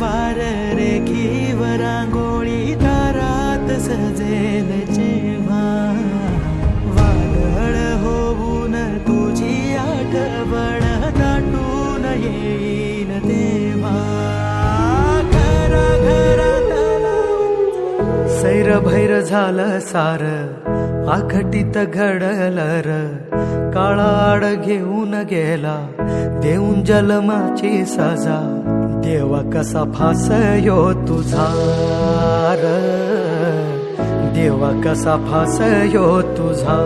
वार रेखीवर वरांगोळी दारात सजेल जेव्हा. वादळ होऊन तुझी आठवण दाटून येईन तेव्हा. घरा घरात सैर भैर झालं सार. आखटीत घडलर काळाड घेऊन गेला. देऊन जलमाची सजा देवा कसा फास यो तुझा र. देवा कसा फास यो तुझा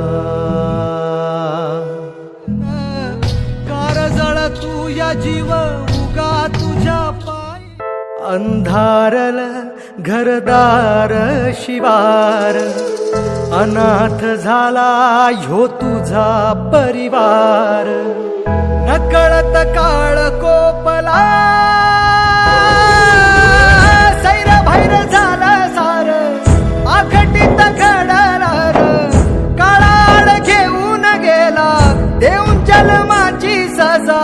कारजळ तू या जीव उगा तुझ्या पाय. अंधारल घरदार शिवार. अनाथ झाला ह्यो तुझा परिवार. नकळत काळ कोपला. सैर भैर झाला सार आखटीत घडणार. काळाड घेऊन गेला देऊन जन्माची सजा.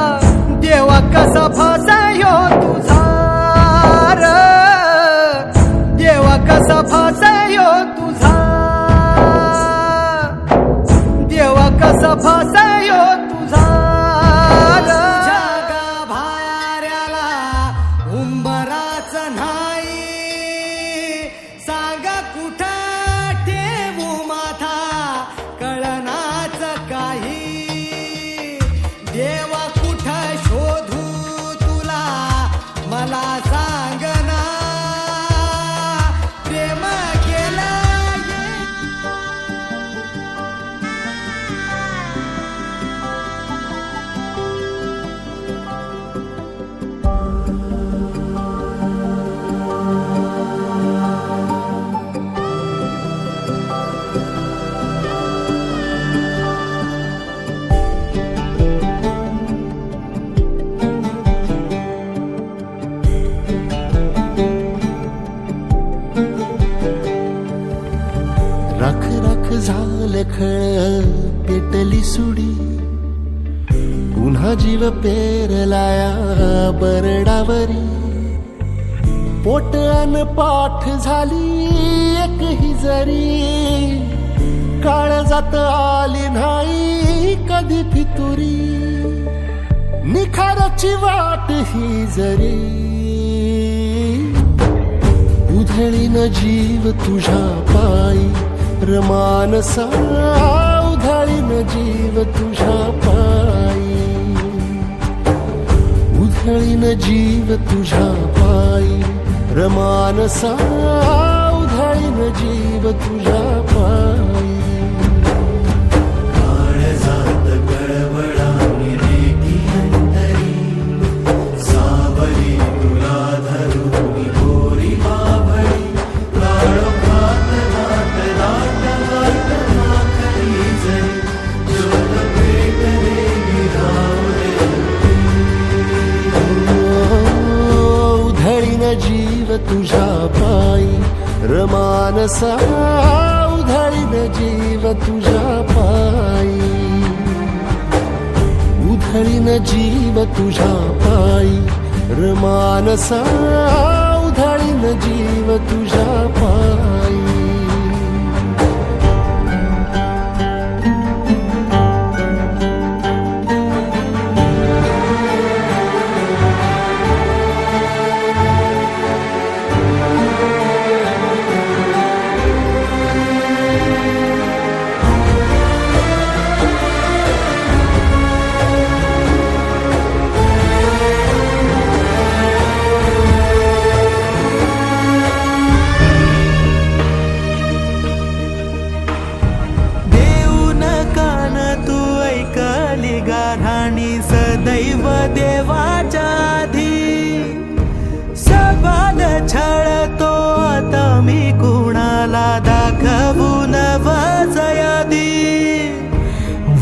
देवा कसा फासा यो तुझा र. देवा कसा फासा यो तुझा कसा फासा तुझा र. भाऱ्याला उंबराच नाही. सांगा कुठं ठेवू माथा? कळनाच काही? देवा राख राख झालं खळ पेटली सुडी. पुन्हा जीव पेरलाया बरडावरी. पोट अन पाठ झाली एकही जरी. काळ जात आली नाही कधी फितुरी. निखाराची वाट ही जरी. उधळीन जीव तुझ्या पायी. रमानसा उधळीन जीव तुझ्या पायी. उधळीन जीव तुझ्या पायी. रमानसा उधळीन जीव तुझ्या पायी. जीव तुझ्या पायी रमानसा उधळीन जीव तुझ्या पायी उधळीन जीव तुझ्या पायी रमानसा उधळीन जीव तुझ्या पायी आणि सदैव देवाच्या आधी सबाद छळतो. आता मी कुणाला दाखवून वसयादी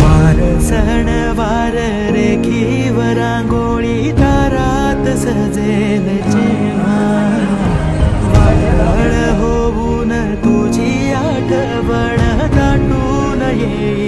वार सण वार रेखीव रांगोळी दारात सजेल जेव्हा. वाढ होऊन तुझी आठवण दाटून येईल.